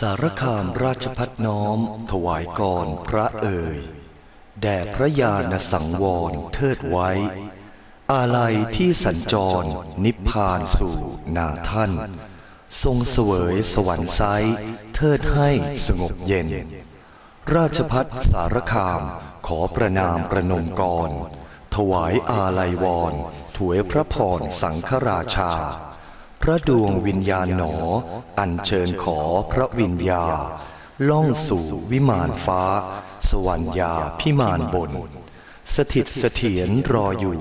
สารคามราชพัฒน้อม ถวายกรพระเอ่ย แด่พระญาณสังวรเทิดไว้ อาลัยที่สัญจรนิพพานสู่นาท่าน ทรงเสวยสวรรค์ไซเทิดให้สงบเย็น ราชพัฒสารคามขอประนามประนมกร ถวายอาลัยวรถวยพระพรสังฆราชา พระดวงวิญญาณหนอ อัญเชิญขอพระวิญญา ล่องสู่วิมานฟ้า สวรรยาพิมานบน สถิตเสถียรรออยู่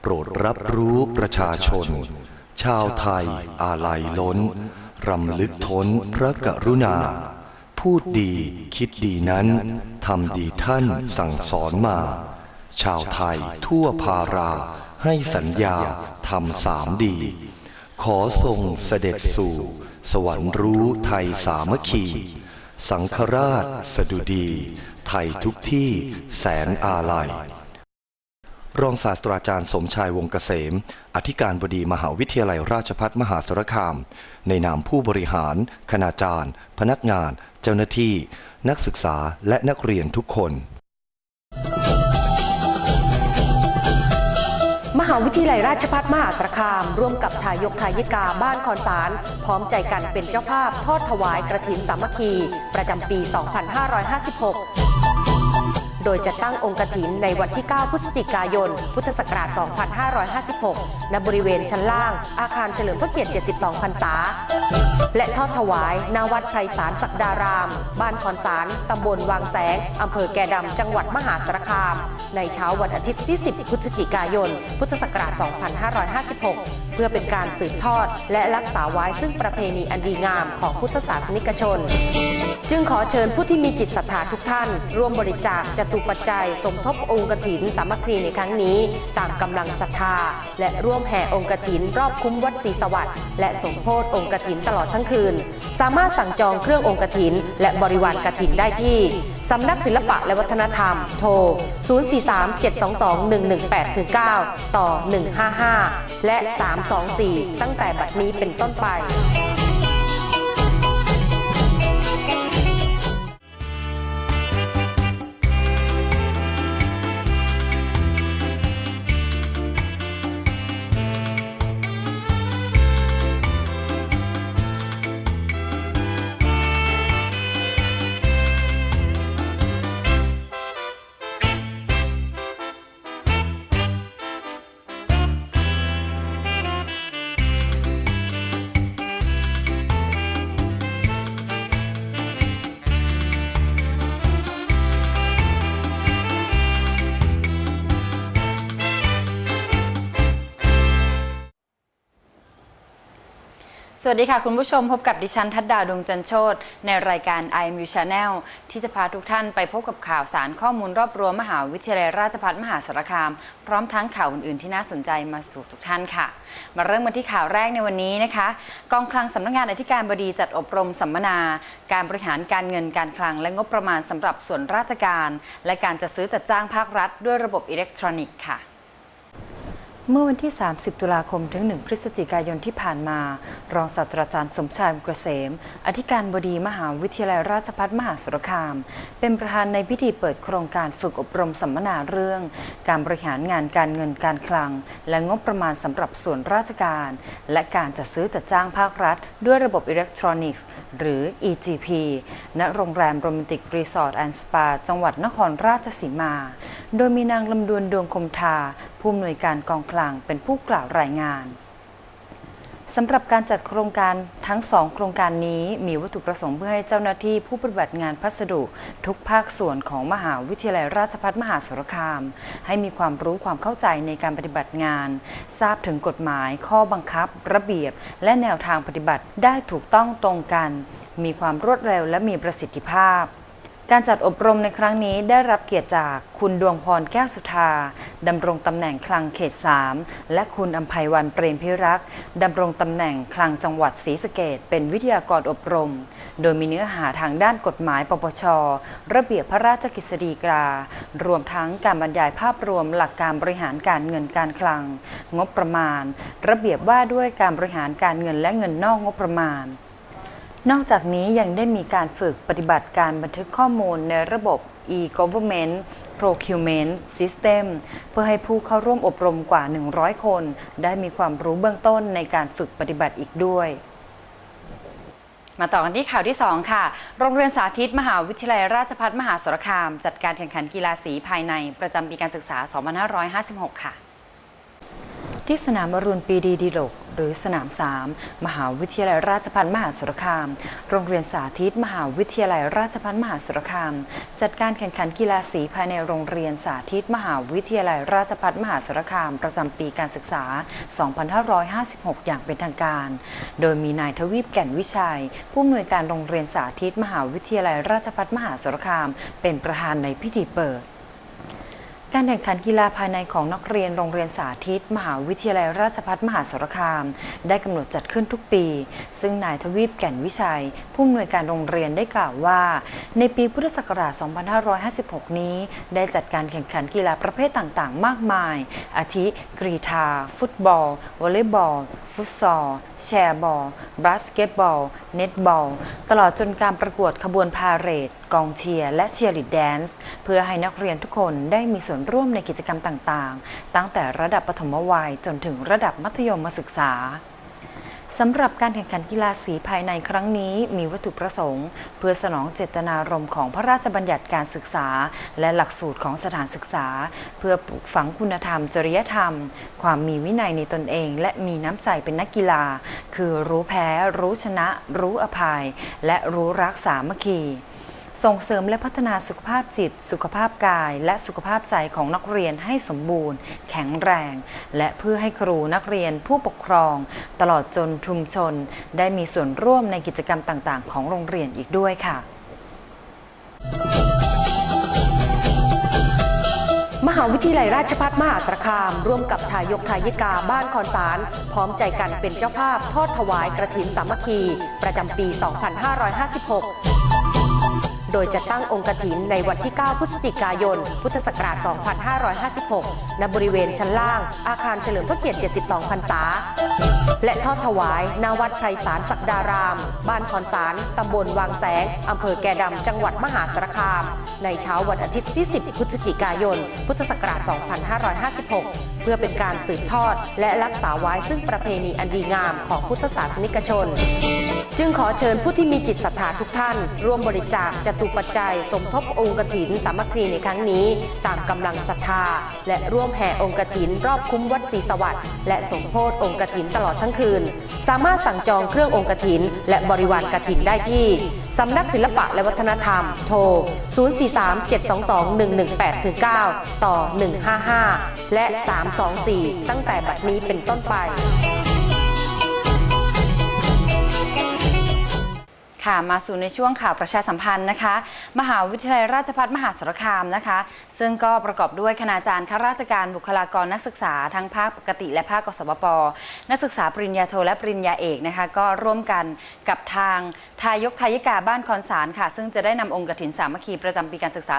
โปรดรับรู้ประชาชน ชาวไทยอาลัยล้น รำลึกทนพระกรุณา พูดดีคิดดีนั้นทำดีท่านสั่งสอนมา ชาวไทยทั่วพาราให้สัญญาทำสามดี ขอทรงเสด็จสู่ สวรรค์รู้ไทยสามัคคี สังฆราชสดุดี ไทยทุกที่แสนอาลัย รองศาสตราจารย์สมชายวงเกษม อธิการบดีมหาวิทยาลัยราชภัฏมหาสารคาม ในนามผู้บริหาร คณาจารย์ พนักงาน เจ้าหน้าที่ นักศึกษาและนักเรียนทุกคน หาวิทยาลัยราชภัฏมหาสารคาม ร่วมกับทายกทายิกาบ้านคอนสาร พร้อมใจกันเป็นเจ้าภาพทอดถวายกระถินสามัคคี ประจำปี 2556 โดยจะตั้งองค์กฐินในวันที่ 9 พฤศจิกายน พุทธศักราช 2556 ณ บริเวณชั้นล่าง อาคารเฉลิมพระเกียรติ 72 พรรษา และทอดถวายณวัดไพรสารศักดาราม บ้านคอนสาร ตำบลวางแสง อำเภอแก่ดำ จังหวัดมหาสารคาม ในเช้าวันอาทิตย์ที่ 10 พฤศจิกายน พุทธศักราช 2556 เพื่อเป็นการสืบทอด และรักษาไว้ซึ่งประเพณีอันดีงามของพุทธศาสนิกชน จึงขอเชิญผู้ที่มีจิตศรัทธาทุกท่าน ร่วมบริจาคจตุปัจจัย สมทบองค์กถินสามัคคีในครั้งนี้ ตามกำลังศรัทธา และร่วมแห่องค์กถิน รอบคุ้มวัดศรีสวัสดิ์และสมโพธองค์กถินตลอดทั้งคืน สามารถสั่งจองเครื่ององค์กถิน และบริวารกถินได้ที่สำนักศิลปะและวัฒนธรรม โทร 043-722-118-9 ต่อ 155 และ 3 324 ตั้งแต่บัดนี้เป็นต้นไป สวัสดีค่ะ คุณผู้ชมพบกับดิฉันทัดดาวดวงจันโชตในรายการ IMU Channel ที่จะพาทุกท่านไปพบกับข่าวสารข้อมูลรอบรั้วมหาวิทยาลัยราชภัฏมหาสารคาม พร้อมทั้งข่าวอื่นๆที่น่าสนใจมาสู่ทุกท่านค่ะ มาเริ่มกันที่ข่าวแรกในวันนี้นะคะ กองคลังสำนักงานอธิการบดีจัดอบรมสัมมนา การบริหารการเงินการคลัง และงบประมาณสำหรับส่วนราชการ และการจัดซื้อจัดจ้างภาครัฐ ด้วยระบบอิเล็กทรอนิกส์ค่ะ เมื่อวันที่ 30 ตุลาคม ถึง 1 พฤศจิกายนที่ผ่านมา รองศาสตราจารย์สมชายเกษม อธิการบดีมหาวิทยาลัยราชภัฏมหาสารคาม เป็นประธานในพิธีเปิดโครงการฝึกอบรมสัมมนาเรื่อง การบริหารงานการเงินการคลัง และงบประมาณสำหรับส่วนราชการ และการจัดซื้อจัดจ้างภาครัฐ ด้วยระบบอิเล็กทรอนิกส์ หรือ EGP ณ โรงแรมโรแมนติกรีสอร์ทแอนด์สปา จังหวัดนครราชสีมา โดยมีนางลำดวนดวงคมทา ผู้อำนวยการกองคลังเป็นผู้กล่าวรายงาน สำหรับการจัดโครงการทั้งสองโครงการนี้มีวัตถุประสงค์เพื่อให้เจ้าหน้าที่ผู้ปฏิบัติงานพัสดุทุกภาคส่วนของมหาวิทยาลัยราชภัฏมหาสารคาม ให้มีความรู้ความเข้าใจในการปฏิบัติงาน ทราบถึงกฎหมาย ข้อบังคับ ระเบียบ และแนวทางปฏิบัติได้ถูกต้องตรงกัน มีความรวดเร็วและมีประสิทธิภาพ การจัดอบรมในครั้งนี้ได้รับเกียรติจากคุณดวงพรแก้วสุธาดำรงตำแหน่งคลังเขต 3 และคุณอัมภัยวันเปรมพิรักษ์ดำรงตำแหน่งคลังจังหวัดศรีสะเกดเป็นวิทยากรอบรม โดยมีเนื้อหาทางด้านกฎหมายปปช ระเบียบพระราชกฤษฎีกา รวมทั้งการบรรยายภาพรวมหลักการบริหารการเงินการคลัง งบประมาณ ระเบียบว่าด้วยการบริหารการเงินและเงินนอกงบประมาณ นอกจากนี้ยังได้มีการฝึกปฏิบัติการบันทึกข้อมูลในระบบ e-government procurement system เพื่อให้ผู้เข้าร่วมอบรมกว่า 100 คน ได้มีความรู้เบื้องต้นในการฝึกปฏิบัติอีกด้วยมาต่อกันที่ข่าวที่ 2 ค่ะ โรงเรียนสาธิตมหาวิทยาลัยราชภัฏมหาสารคาม จัดการแข่งขันกีฬาสีภายในประจำปีการศึกษา 2556 ค่ะ ที่สนามอรุณปีดีดีโลก หรือสนาม 3 มหาวิทยาลัยราชภัฏมหาสารคาม โรงเรียนสาธิต มหาวิทยาลัยราชภัฏมหาสารคาม จัดการแข่งขันกีฬาสีภายในโรงเรียนสาธิต มหาวิทยาลัยราชภัฏมหาสารคาม ประจำปีการศึกษา 2556 อย่างเป็นทางการ โดยมีนายทวีปแก่นวิชัย ผู้อำนวยการโรงเรียนสาธิต มหาวิทยาลัยราชภัฏมหาสารคาม เป็นประธานในพิธีเปิด การแข่งขันกีฬาภายในของนักเรียนโรงเรียนสาธิต มหาวิทยาลัยราชภัฏมหาสารคาม ได้กำหนดจัดขึ้นทุกปี ซึ่งนายทวีปแก่นวิชัย ผู้อำนวยการโรงเรียนได้กล่าวว่า ในปีพุทธศักราช 2556 นี้ ได้จัดการแข่งขันกีฬาประเภทต่างๆ มากมาย อาทิ กรีฑาฟุตบอล วอลเลย์บอล ฟุตซอล แชร์บอล บาสเกตบอล เน็ตบอล ตลอดจนการประกวดขบวนพาเหรด กองเชียร์ และเชียร์ลีดแดนซ์ เพื่อให้นักเรียนทุกคนได้มีส่วนร่วมในกิจกรรมต่างๆ ตั้งแต่ระดับปฐมวัยจนถึงระดับมัธยมศึกษา สำหรับการแข่งขันกีฬาสีภายในครั้งนี้มีวัตถุประสงค์ เพื่อสนองเจตนารมณ์ของพระราชบัญญัติการศึกษา และหลักสูตรของสถานศึกษา เพื่อปลูกฝังคุณธรรม จริยธรรม ความมีวินัยในตนเอง และมีน้ำใจเป็นนักกีฬา คือรู้แพ้ รู้ชนะ รู้อภัย และรู้รักสามัคคี ส่งเสริมและพัฒนาสุขภาพจิต สุขภาพกาย และสุขภาพใจของนักเรียนให้สมบูรณ์ แข็งแรง และเพื่อให้ครูนักเรียนผู้ปกครอง ตลอดจนชุมชน ได้มีส่วนร่วมในกิจกรรมต่าง ๆ ของโรงเรียนอีกด้วยค่ะมหาวิทยาลัยราชภัฏมหาสารคาม ร่วมกับทายกทายิกาบ้านคอนสาร พร้อมใจกันเป็นเจ้าภาพทอดถวายกระถินสามัคคี ประจำปี 2556 โดยจะตั้งองค์กฐินในวันที่ 9 พฤศจิกายน พุทธศักราช 2556 ณ บริเวณชั้นล่าง อาคารเฉลิมพระเกียรติ 72 พรรษา และทอดถวายณวัดไพรสารศักดาราม บ้านคอนสารตำบลวางแสง อำเภอแก่ดำ จังหวัดมหาสารคาม ในเช้าวันอาทิตย์ที่ 10 พฤศจิกายน พุทธศักราช 2556 เพื่อเป็นการสืบทอด และรักษาไว้ซึ่งประเพณีอันดีงามของพุทธศาสนิกชน จึงขอเชิญผู้ที่มีจิตศรัทธาทุกท่าน ร่วมบริจาคจตุปัจจัย สมทบองค์กถินสามัคคีในครั้งนี้ ตามกำลังศรัทธา และร่วมแห่องค์กถินรอบคุ้มวัดศรีสวัสดิ์และสมโพธองค์กถินตลอดทั้งคืน สามารถสั่งจองเครื่ององค์กถิน และบริวารกถินได้ที่ สำนักศิลปะและวัฒนธรรม โทร 043-722-118-9 ต่อ 155 และ 324 ตั้งแต่บัดนี้เป็นต้นไป ค่ะมาสู่ในช่วงข่าวประชาสัมพันธ์นะคะ มหาวิทยาลัยราชภัฏมหาสารคามนะคะ ซึ่งก็ประกอบด้วยคณาจารย์ข้าราชการบุคลากรนักศึกษาทั้งภาคปกติและภาคกสบปนักศึกษาปริญญาโทและปริญญาเอกนะคะ ก็ร่วมกันกับทางทายกทายิกาบ้านคอนสารค่ะ ซึ่งจะได้นำองค์กฐินสามัคคีประจำปีการศึกษา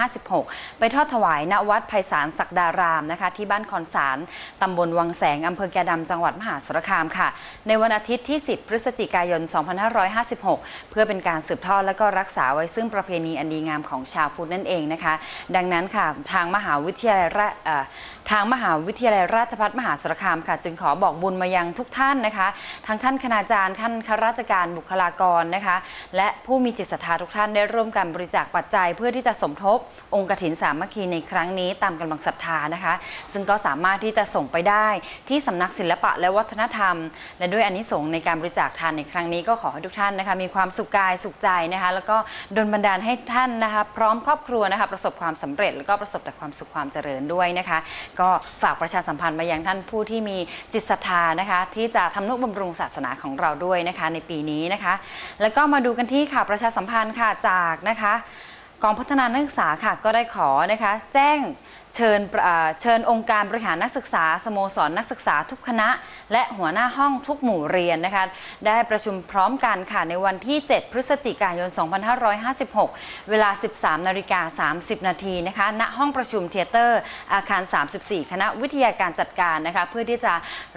2556 ไปทอดถวายณวัดไพศาลศักดารามนะคะ ที่บ้านคอนสารตำบลวังแสงอำเภอแก่ดำจังหวัดมหาสารคามค่ะ ในวันอาทิตย์ที่ 10 พฤศจิกายน 2556เพื่อเป็นการสืบทอดและก็รักษาไว้ซึ่งประเพณีอันดีงามของชาวพุทธนั่นเองนะคะ ดังนั้นค่ะทางมหาวิทยาลัยราเอ่อทางมหาวิทยาลัยราชภัฏมหาสารคามค่ะ จึงขอบอกบุญมายังทุกท่านนะคะทั้งท่านคณาจารย์ท่านข้าราชการบุคลากรนะคะ และผู้มีจิตศรัทธาทุกท่านได้ร่วมกันบริจาคปัจจัย เพื่อที่จะสมทบองค์กฐินสามัคคีในครั้งนี้ตามกำลังศรัทธานะคะ ซึ่งก็สามารถที่จะส่งไปได้ที่สำนักศิลปะและวัฒนธรรม และด้วยอานิสงส์ในการบริจาคทานในครั้งนี้ก็ขอให้ทุกท่านนะคะมีความสุขกายสุขใจนะคะ แล้วก็ดลบันดาลให้ท่านนะคะ พร้อมครอบครัวนะคะ ประสบความสำเร็จ แล้วก็ประสบแต่ความสุขความเจริญด้วยนะคะ ก็ฝากประชาสัมพันธ์มายังท่านผู้ที่มีจิตศรัทธานะคะ ที่จะทำนุบำรุงศาสนาของเราด้วยนะคะ ในปีนี้นะคะ แล้วก็มาดูกันที่ข่าวประชาสัมพันธ์ค่ะจากนะคะกองพัฒนานักศึกษาค่ะก็ได้ขอนะคะ แจ้ง เชิญประอ่าเชิญองค์การบริหารนักศึกษาสโมสรนักศึกษาทุกคณะ และหัวหน้าห้องทุกหมู่เรียนนะคะได้ประชุมพร้อมกันค่ะในวันที่ 7 พฤศจิกายน 2556 เวลา 13นาฬิกา30 นาทีนะคะณห้องประชุมเทเตอร์ อาคาร 34 คณะวิทยาการจัดการนะคะเพื่อที่จะ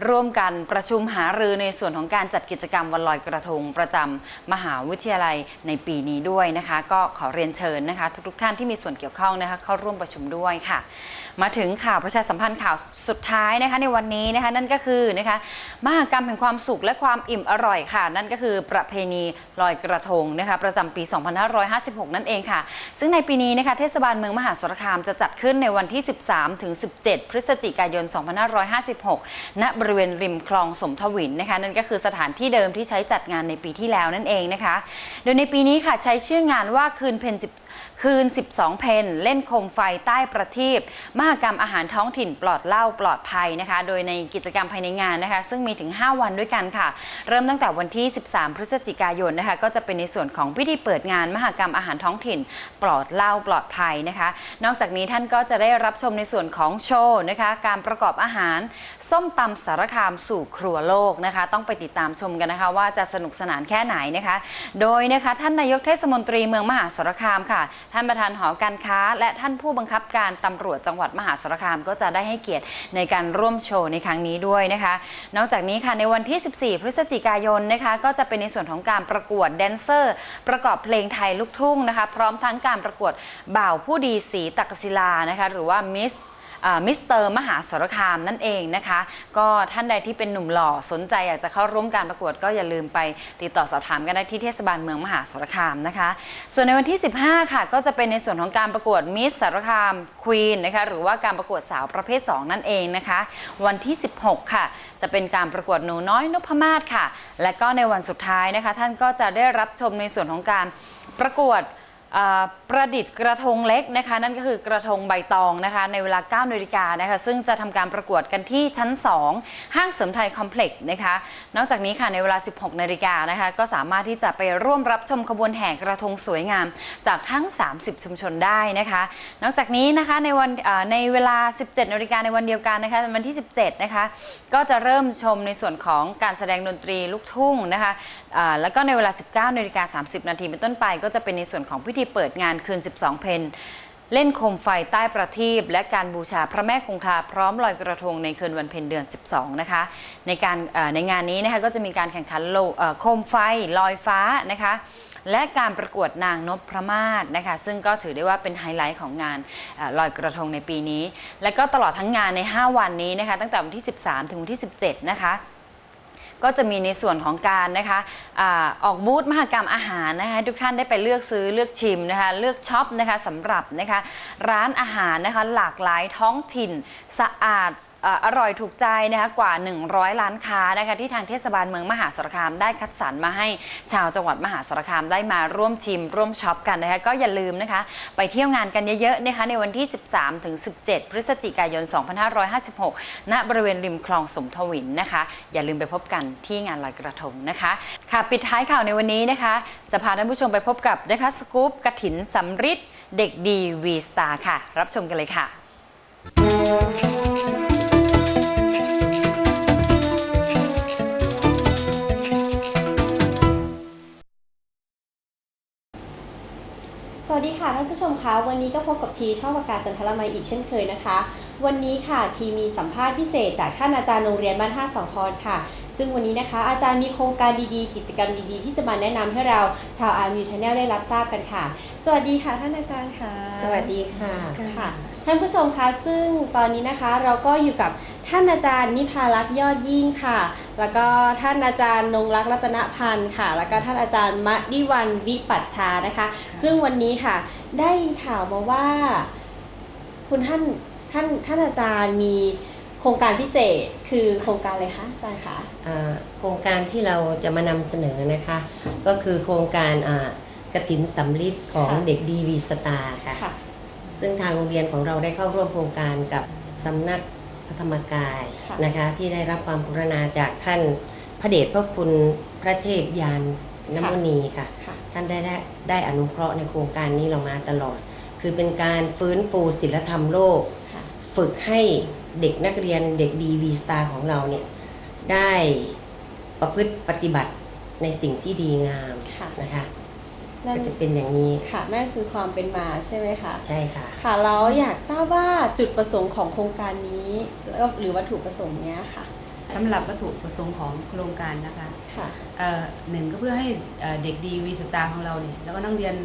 ร่วมกันประชุมหารือในส่วนของการจัดกิจกรรมวันลอยกระทงประจำมหาวิทยาลัยในปีนี้ด้วยนะคะ ก็ขอเรียนเชิญนะคะ ทุกๆท่านที่มีส่วนเกี่ยวข้องนะคะเข้าร่วมประชุมด้วยค่ะมาถึงข่าวประชาสัมพันธ์ข่าวสุดท้ายนะคะในวันนี้นะคะนั่นก็คือนะคะมหากรรมแห่งความสุขและความอิ่มอร่อยค่ะ นั่นก็คือประเพณีลอยกระทงนะคะประจำปี 2556 นั่นเองค่ะ ซึ่งในปีนี้นะคะเทศบาลเมืองมหาสารคามจะจัดขึ้นในวันที่ 13ถึง17 พฤศจิกายน 2556 ณบริเวณริมคลองสมทวินนะคะนั่นก็คือสถานที่เดิมที่ใช้จัดงานในปีที่แล้วนั่นเองนะคะ โดยในปีนี้ค่ะใช้ชื่องานว่าคืนเพนคืน 12 เพนเล่นโคมไฟใต้ประทีปมหกรรมอาหารท้องถิ่นปลอดเหล้าปลอดภัยนะคะ โดยในกิจกรรมภายในงานนะคะ ซึ่งมีถึง 5 วันด้วยกันค่ะ เริ่มตั้งแต่วันที่ 13 พฤศจิกายนนะคะ ก็จะเป็นในส่วนของพิธีเปิดงานมหกรรมอาหารท้องถิ่น ปลอดเหล้าปลอดภัยนะคะ นอกจากนี้ท่านก็จะได้รับชมในส่วนของโชว์นะคะ การประกอบอาหาร ส้มตำสารคามสู่ครัวโลกนะคะ ต้องไปติดตามชมกันนะคะ ว่าจะสนุกสนานแค่ไหนนะคะ โดยนะคะท่านนายกเทศมนตรีเมืองมหาสารคามค่ะ ท่านประธานหอการค้า และท่านผู้บังคับการตำรวจจังหวัดมหาสารคามก็จะได้ให้เกียรติในการร่วมโชว์ในครั้งนี้ด้วยนะคะ นอกจากนี้ค่ะในวันที่ 14 พฤศจิกายนนะคะ ก็จะเป็นในส่วนของการประกวดแดนเซอร์ ประกอบเพลงไทยลูกทุ่งนะคะ พร้อมทั้งการประกวดบ่าวผู้ดีสีตักศิลานะคะ หรือว่ามิส มิสเตอร์มหาสารคามนั่นเองนะคะ ก็ท่านใดที่เป็นหนุ่มหล่อสนใจอยากจะเข้าร่วมการประกวดก็อย่าลืมไปติดต่อสอบถามกันได้ที่เทศบาลเมืองมหาสารคามนะคะ ส่วนในวันที่ 15 ค่ะ ก็จะเป็นในส่วนของการประกวดมิสสารคามควีนนะคะหรือว่าการประกวดสาวประเภท 2 นั่นเองนะคะ วันที่ 16 ค่ะ จะเป็นการประกวดหนูน้อยนพมาศค่ะ และก็ในวันสุดท้ายนะคะ ท่านก็จะได้รับชมในส่วนของการประกวด ประดิษฐ์กระทงเล็กนะคะ นั่นก็คือกระทงใบตองนะคะ ในเวลา9นาฬิกานะคะ ซึ่งจะทำการประกวดกันที่ชั้น 2 ห้างเสริมไทยคอมเพล็กซ์นะคะ นอกจากนี้ค่ะในเวลา 16นาฬิกานะคะ ก็สามารถที่จะไปร่วมรับชมขบวนแห่กระทงสวยงาม จากทั้ง 30 ชุมชนได้นะคะ นอกจากนี้นะคะในวันในเวลา 17นาฬิกาในวันเดียวกันนะคะวันที่ 17นะคะก็จะเริ่มชมในส่วนของการแสดงดนตรีลูกทุ่งนะคะแล้วก็ในเวลา 19นาฬิกา30นาทีเป็นต้นไป ก็จะเป็นในส่วนของพิธีเปิดงานคืน 12 เพนเล่นโคมไฟใต้ประทีปและการบูชาพระแม่คงคาพร้อมลอยกระทงในคืนวันเพ็ญเดือน 12 นะคะ ในการในงานนี้นะคะก็จะมีการแข่งขันโโคมไฟลอยฟ้านะคะและการประกวดนางนพพระมาศนะคะ ซึ่งก็ถือได้ว่าเป็นไฮไลท์ของงานอลอยกระทงในปีนี้ และก็ตลอดทั้งงานใน 5 วันนี้นะคะ ตั้งแต่วันที่ 13 ถึงวันที่ 17 นะคะ ก็จะมีในส่วนของการนะคะอออกบูธมหกรรมอาหารนะคะทุกท่านได้ไปเลือกซื้อเลือกชิมนะคะเลือกช็อปนะคะสำหรับนะคะร้านอาหารนะคะหลากหลายท้องถิ่นสะอาดออร่อยถูกใจนะคะกว่า 100 ร้านค้านะคะที่ทางเทศบาลเมืองมหาสารคามได้คัดสรรมาให้ชาวจังหวัดมหาสารคามได้มาร่วมชิม ร่วมช็อปกันนะคะก็อย่าลืมนะคะไปเที่ยวงานกันเยอะๆนะคะในวันที่ 13ถึง17 พฤศจิกายน 2556 ณบริเวณริมคลองสมทวินนะคะอย่าลืมไปพบกันที่งานลอยกระทงนะคะค่ะปิดท้ายข่าวในวันนี้นะคะ จะพาท่านผู้ชมไปพบกับนะคะสกู๊ปกระถินสำริดเด็กดีวีสตาร์ค่ะ รับชมกันเลยค่ะ ท่านผู้ชมคะวันนี้ก็พบกับชีช่องประกาศจันทรมัยอีกเช่นเคยนะคะ วันนี้ค่ะชีมีสัมภาษณ์พิเศษจากท่านอาจารย์โรงเรียนบ้านท่าสองพรค่ะ ซึ่งวันนี้นะคะอาจารย์มีโครงการดีๆ กิจกรรมดีๆ ที่จะมาแนะนำให้เราชาวอาร์มิวชาแนลได้รับทราบกันค่ะ สวัสดีค่ะท่านอาจารย์ค่ะ สวัสดีค่ะค่ะ ท่านผู้ชมคะซึ่งตอนนี้นะคะเราก็อยู่กับท่านอาจารย์นิพารักษ์ยอดยิ่งค่ะ แล้วก็ท่านอาจารย์นงรักษ์รัตนพันธ์ค่ะ แล้วก็ท่านอาจารย์มะดิวันวิปัชชานะคะ ซึ่งวันนี้ค่ะได้ยินข่าวมาว่า คุณท่านท่านท่านอาจารย์มีโครงการพิเศษคือโครงการอะไรคะอาจารย์คะอ่าโครงการที่เราจะมานำเสนอนะคะ ก็คือโครงการอ่ากระถินสำลิดของเด็กดีวีสตาร์ค่ะ ค่ะ ซึ่งทางโรงเรียนของเราได้เข้าร่วมโครงการกับสำนักพระธรรมกายค่ะนะคะที่ได้รับความกรุณาจากท่านพระเดชพระคุณพระเทพยานนมุนีค่ะค่ะท่านได้ได้ได้อนุเคราะห์ในโครงการนี้เรามาตลอด คือเป็นการฟื้นฟูศิลธรรมโลกค่ะฝึกให้เด็กนักเรียนเด็กดีวีสตาร์ของเราเนี่ยได้ประพฤติปฏิบัติในสิ่งที่ดีงามค่ะนะคะนั่น ก็จะเป็นอย่างนี้ค่ะนั่นคือความเป็นมาใช่ไหมคะใช่ค่ะค่ะแล้วอยากทราบว่าจุดประสงค์ของโครงการนี้แล้วก็หรือวัตถุประสงค์เนี้ยค่ะสำหรับวัตถุประสงค์ของโครงการนะคะค่ะเอ่อหนึ่งก็เพื่อให้เอ่อเด็กดีวีสตาร์ของเราเนี่ยแล้วก็นักเรียน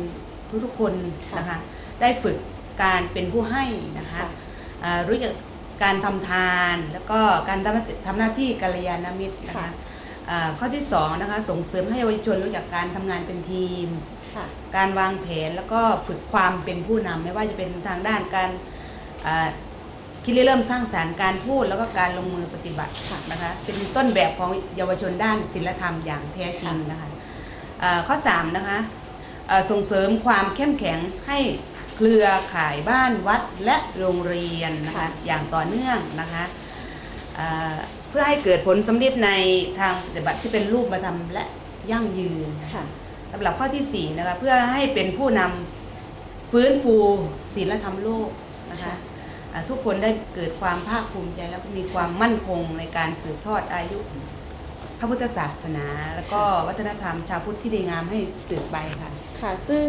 ทุกๆคนค่ะนะคะ ได้ฝึกการเป็นผู้ให้นะคะค่ะเอ่อรู้จักการทำทาน แล้วก็การทำทำหน้าที่กัลยาณมิตรนะค่ะคะเอ่อข้อที่สองนะคะส่งเสริมให้เยาวชนรู้จักการทำงานเป็นทีมค่ะ การวางแผนแล้วก็ฝึกความเป็นผู้นำไม่ว่าจะเป็นทางด้านการเอ่อคิดริเริ่มสร้างสารรค์การพูดแล้วก็การลงมือปฏิบัตินะคะเป็นต้นแบบของเยาวชนด้านศิลธรรมอย่างแท้จริงนะคะเอ่อข้อ3นะคะเอ่อส่งเสริมความเข้มแข็งให้เครือข่ายบ้านวัดและโรงเรียนนะคะค่ะอย่างต่อเนื่องนะคะเอ่อเพื่อให้เกิดผลสำเร็จในทางปฏิบัติที่เป็นรูปธรรมและยั่งยืนค่ะ สำหรับข้อที่4นะคะเพื่อให้เป็นผู้นำฟื้นฟูศีลธรรมโลกนะคะอ่าทุกคนได้เกิดความภาคภูมิใจแล้วก็มีความมั่นคงในการสืบทอดอายุพระพุทธศาสนา แล้วก็วัฒนธรรมชาวพุทธที่ดีงามให้สืบไปค่ะค่ะ ซึ่ง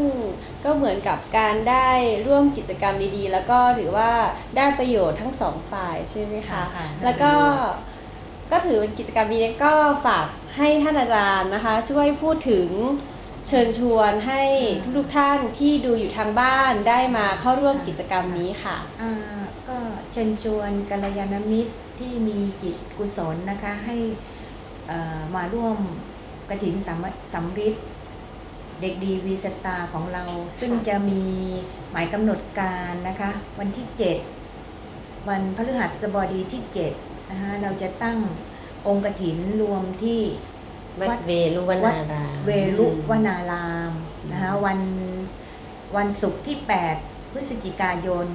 ก็เหมือนกับการได้ร่วมกิจกรรมดีๆ แล้วก็ถือว่าได้ประโยชน์ทั้งสองฝ่ายใช่ไหมคะค่ะแล้วก็ก็ถือเป็นกิจกรรมดีๆก็ฝากให้ท่านอาจารย์นะคะ ช่วยพูดถึง เชิญชวนให้ทุกๆท่านที่ดูอยู่ทางบ้านได้มาเข้าร่วมกิจกรรมนี้ค่ะ อ่าก็เชิญชวนกัลยาณมิตรที่มีจิตกุศลนะคะให้เอ่อมาร่วมกระถินสามสำริดเด็กดีวีสตาร์ของเรา ซึ่งค่ะจะมีหมายกำหนดการนะคะ วันที่ 7 วันพฤหัสบดีที่7นะคะเราจะตั้งองค์กระถินรวมที่ วัวัดดเวรุวนารามเวรุวนารามนะคะวันวันศุกร์ที่ 8 พฤศจิกายน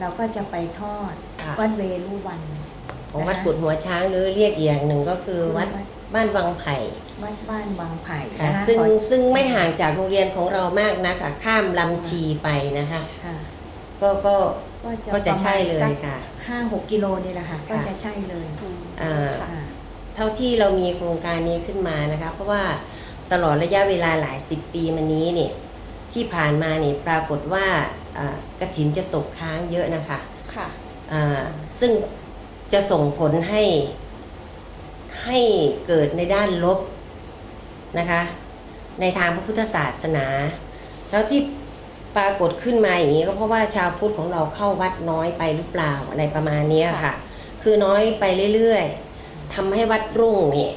เราก็จะไปทอดค่ะวัดเวรุวันของวัดกุดหัวช้างหรือเรียกอีกอย่างหนึ่งก็คือวัดบ้านวังไผ่วัดบ้านวังไผ่ค่ะนะคะซึ่งขอซึ่งไม่ห่างจากโรงเรียนของเรามากนะคะข้ามลำชีไปนะคะค่ะก็ก็ก็จะก็จะใช่เลยประมาณสักค่ะห้าหกกิโลนี่แหละค่ะ ก็ค่ะจะใช่เลยอ่าค่ะ เท่าที่เรามีโครงการนี้ขึ้นมานะคะเพราะว่าตลอดระยะเวลาหลายสิบปีมานี้เนี่ยที่ผ่านมาเนี่ยปรากฏว่าอ่ากระถินจะตกค้างเยอะนะคะค่ะอ่าซึ่งจะส่งผลให้ให้เกิดในด้านลบนะคะในทางพระพุทธศาสนา แล้วที่ปรากฏขึ้นมาอย่างนี้ก็เพราะว่าชาวพุทธของเราเข้าวัดน้อยไปหรือเปล่าอะไรประมาณเนี้ยค่ะ คือน้อยไปเรื่อยๆ ทำให้วัดรุ่งเนี่ย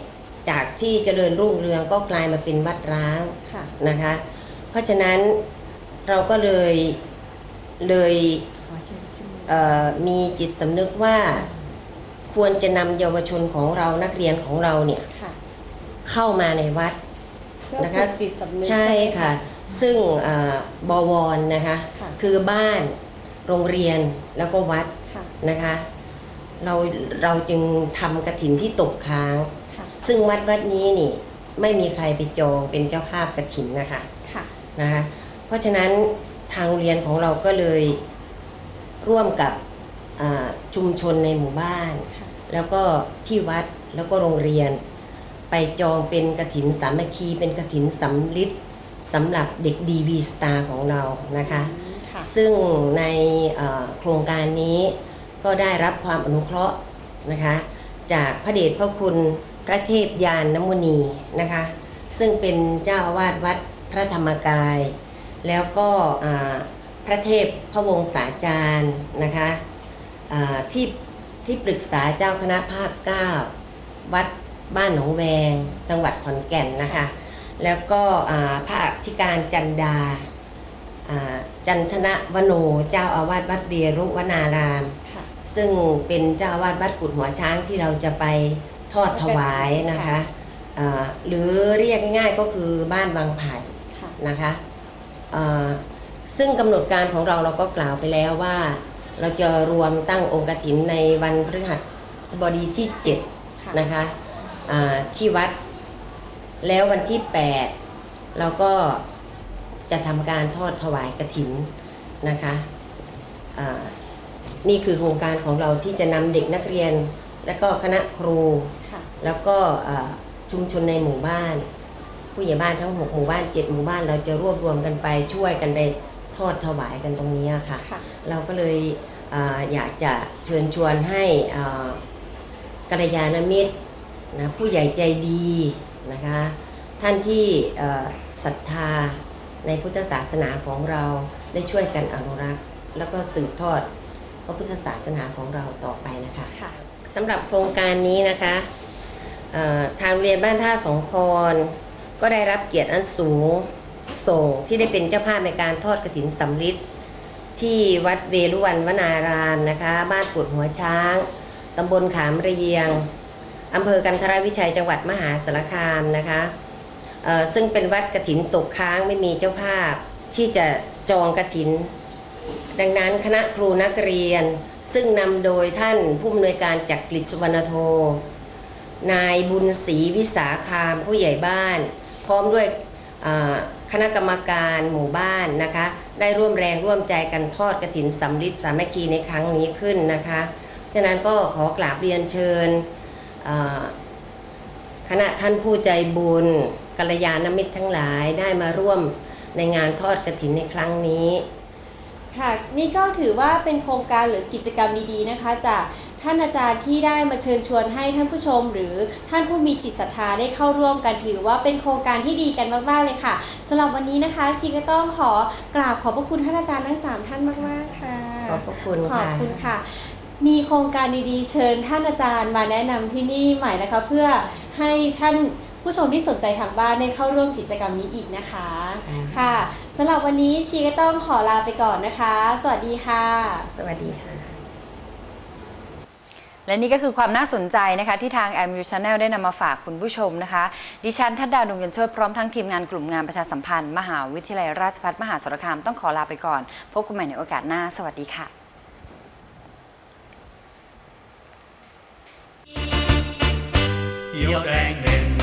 จากที่เจริญรุ่งเรืองก็กลายมาเป็นวัดร้างค่ะนะคะ เพราะฉะนั้นเราก็เลยเลยขอเชิญชวนเอ่อมีจิตสำนึกว่าควรจะนำเยาวชนของเรานักเรียนของเราเนี่ยค่ะเข้ามาในวัดเพื่อนะปคะลุกจิตสำนึกใช่ไหมค่ะ ซึ่งเอ่อบวรนะคะค่ะคือบ้านโรงเรียนแล้วก็วัดค่ะนะคะ เราเราจึงทำกระถินที่ตกค้างค่ะซึ่งวัดวัดนี้นี่ไม่มีใครไปจองเป็นเจ้าภาพกระถินนะคะค่ะนะคะเพราะฉะนั้นทางโรงเรียนของเราก็เลยร่วมกับอ่าชุมชนในหมู่บ้านค่ะแล้วก็ที่วัดแล้วก็โรงเรียน ไปจองเป็นกระถินสามัคคีเป็นกระถินสำลิดสำหรับเด็กดีวีสตาร์ของเรานะคะอืมค่ะซึ่งในเอ่อโครงการนี้ ก็ได้รับความอนุเคราะห์นะคะจากพระเดชพระคุณพระเทพยานน้ำมณีนะคะซึ่งเป็นเจ้าอาวาสวัดพระธรรมกาย แล้วก็พระเทพพระวงศาจารย์นะคะที่ที่ปรึกษาเจ้าคณะภาค 9 วัดบ้านหนองแวง จังหวัดขอนแก่นนะคะแล้วก็พระอธิการจันดาจันทนวโนเจ้าอาวาสวัดเบียรุวนาราม ซึ่งเป็นเจ้าอาวาสวัดกุดหัวช้างที่เราจะไปทอดถวายนะคะอ่าหรือเรียกง่ายๆก็คือบ้านบางไผ่ค่ะนะคะอ่าซึ่งกำหนดการของเราเราก็กล่าวไปแล้วว่า เราจะรวมตั้งองค์กถินในวันพฤหัสบดีที่ค่ะ7นะคะอ่าที่วัดแล้ววันที่ 8 เราก็จะทำการทอดถวายกระถินนะคะอ่า นี่คือโครงการของเราที่จะนำเด็กนักเรียน และก็คณะครูค่ะแล้วก็เอ่อชุมชนในหมู่บ้าน ผู้ใหญ่บ้านทั้ง 6 หมู่บ้าน 7 หมู่บ้านเราจะรวบรวมกันไปช่วยกันไปทอดถวายกันตรงนี้ค่ะค่ะเราก็เลยเอ่ออยากจะเชิญชวนให้เอ่อกัลยาณมิตรนะผู้ใหญ่ใจดีนะคะท่านที่เอ่อศรัทธาในพุทธศาสนาของเราได้ช่วยกันอนุรักษ์ แล้วก็สืบทอดพ ระพุทธศาสนาของเราต่อไปนะคะคะสำหรับโครงการนี้นะคะทางโรงเรียนบ้านท่าสองคอนก็ได้รับเกียรติอันสูงส่งที่ได้เป็นเจ้าภาพในการทอดกระถินสำริดที่วัดเวรุวันวนารามนะคะ บ้านปุดหัวช้างตำบลขามเรียงอำเภอกันทรวิชัยจังหวัดมหาสารคามนะคะซึ่งเป็นวัดกระถินตกค้างไม่มีเจ้าภาพที่จะจองกระถิน ดังนั้นคณะครูนักเรียนซึ่งนำโดยท่านผู้อำนวยการจักริดสุวรรณโท นายบุญศรีวิสาคามผู้ใหญ่บ้าน พร้อมด้วยคณะกรรมการหมู่บ้านนะคะ ได้ร่วมแรงร่วมใจกันทอดกระถินสำริดสามัคคีในครั้งนี้ขึ้นนะคะฉะนั้นก็ขอกราบเรียนเชิญคณะท่านผู้ใจบุญกัลยาณมิตรทั้งหลายได้มาร่วมในงานทอดกระถินในครั้งนี้ ค่ะนี่ก็ถือว่าเป็นโครงการหรือกิจกรรมดีๆนะคะจากท่านอาจารย์ที่ได้มาเชิญชวนให้ท่านผู้ชม หรือท่านผู้มีจิตศรัทธาได้เข้าร่วมกันถือว่าเป็นโครงการที่ดีกันมากๆเลยค่ะสำหรับวันนี้นะคะชีก็ต้องขอกราบขอบพระคุณท่านอาจารย์ทั้งสามท่านมากๆค่ะขอบพระคุณขอบค่ะ คุณค่ะ มีโครงการดีๆ เชิญท่านอาจารย์มาแนะนำที่นี่ใหม่นะคะ เพื่อให้ท่าน ผู้ชมที่สนใจทางบ้านได้เข้าร่วมกิจกรรมนี้อีกนะคะค่ะค่ะสำหรับวันนี้ชีก็ต้องขอลาไปก่อนนะคะ สวัสดีค่ะ สวัสดีค่ะ และนี่ก็คือความน่าสนใจนะคะ ที่ทาง MU Channel ได้นำมาฝากคุณผู้ชมนะคะ ดิฉันทัดดาวดวงยันโชตพร้อมทั้งทีมงานกลุ่มงานประชาสัมพันธ์ มหาวิทยาลัยราชภัฏมหาสารคามต้องขอลาไปก่อน พบกันใหม่ในโอกาสหน้า สวัสดีค่ะเขียวแดงเด่นงาม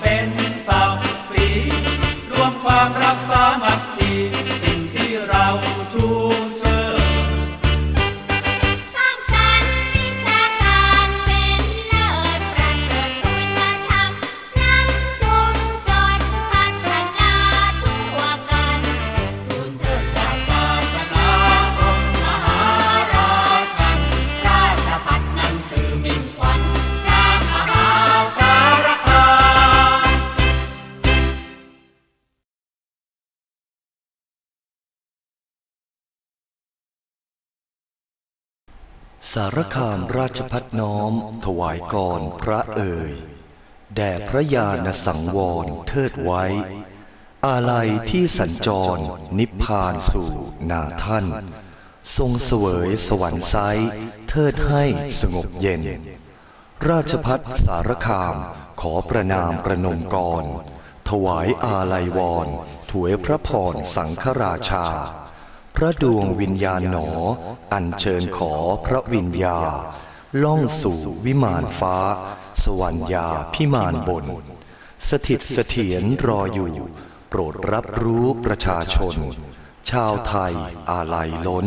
เป็นสาวสีรวมความรักสามัคคีารคามราชพัฒน้อม ถวายก่อนพระเอ่ย แด่พระญาณสังวรเทิดไว้ อาลัยที่สัญจรนิพพานสู่นาท่าน ทรงเสวยสวรรค์ไซเทิดให้สงบเย็น ราชพัฒสารคามขอประนามประนมกร ถวายอาลัยวรถวยพระพรสังฆราชา พระดวงวิญญาณหนอ อัญเชิญขอพระวิญญา ล่องสู่วิมานฟ้า สวรรยาพิมานบน สถิตเสถียรรออยู่ โปรดรับรู้ประชาชน ชาวไทยอาลัยล้น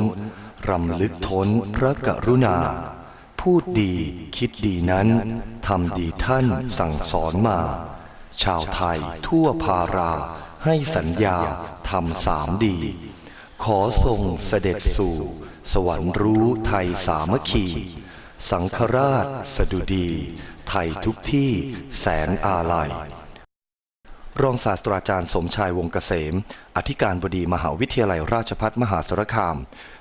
รำลึกทนพระกรุณา พูดดีคิดดีนั้นทำดีท่านสั่งสอนมา ชาวไทยทั่วพาราให้สัญญาทำสามดี ขอทรงเสด็จสู่ สวรรค์รู้ไทยสามัคคี สังฆราชสดุดี ไทยทุกที่แสนอาลัย รองศาสตราจารย์สมชายวงเกษม อธิการบดีมหาวิทยาลัยราชภัฏมหาสารคาม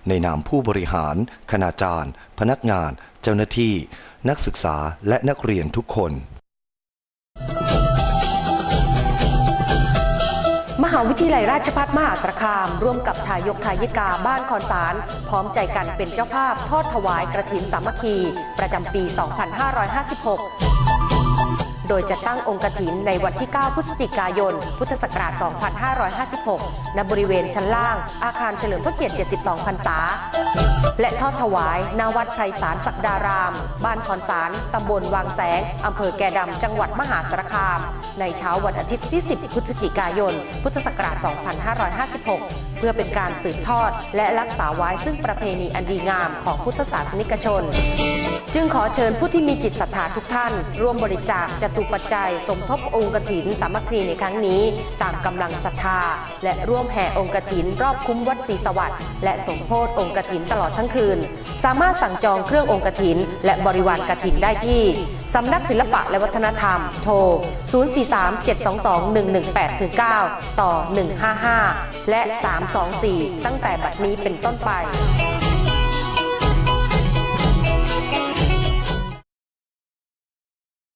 ในนามผู้บริหาร คณาจารย์ พนักงาน เจ้าหน้าที่ นักศึกษาและนักเรียนทุกคนาวิทยาลัยราชภัฏมหาสารคาม ร่วมกับทายกทายิกาบ้านคอนสาร พร้อมใจกันเป็นเจ้าภาพทอดถวายกระถินสามัคคี ประจำปี 2556 โดยจะตั้งองค์กฐินในวันที่ 9 พฤศจิกายน พุทธศักราช 2556 ณ บริเวณชั้นล่าง อาคารเฉลิมพระเกียรติ 72 พรรษา และทอดถวายณวัดไพรสารศักดาราม บ้านคอนสาร ตำบลวังแสง อำเภอแก่ดำ จังหวัดมหาสารคาม ในเช้าวันอาทิตย์ที่ 10 พฤศจิกายน พุทธศักราช 2556 เพื่อเป็นการสืบทอด และรักษาไว้ซึ่งประเพณีอันดีงามของพุทธศาสนิกชน จึงขอเชิญผู้ที่มีจิตศรัทธาทุกท่าน ร่วมบริจาคจตุปัจจัย สมทบองค์กถินสามัคคีในครั้งนี้ตามกำลังศรัทธา และร่วมแห่องค์กถินรอบคุ้มวัดศรีสวัสดิ์และสมโพธองค์กถินตลอดทั้งคืน สามารถสั่งจองเครื่ององค์กถิน และบริวารกถินได้ที่สำนักศิลปะและวัฒนธรรม โทร 043-722-118-9 ต่อ 155 และ 324 ตั้งแต่บัดนี้เป็นต้นไป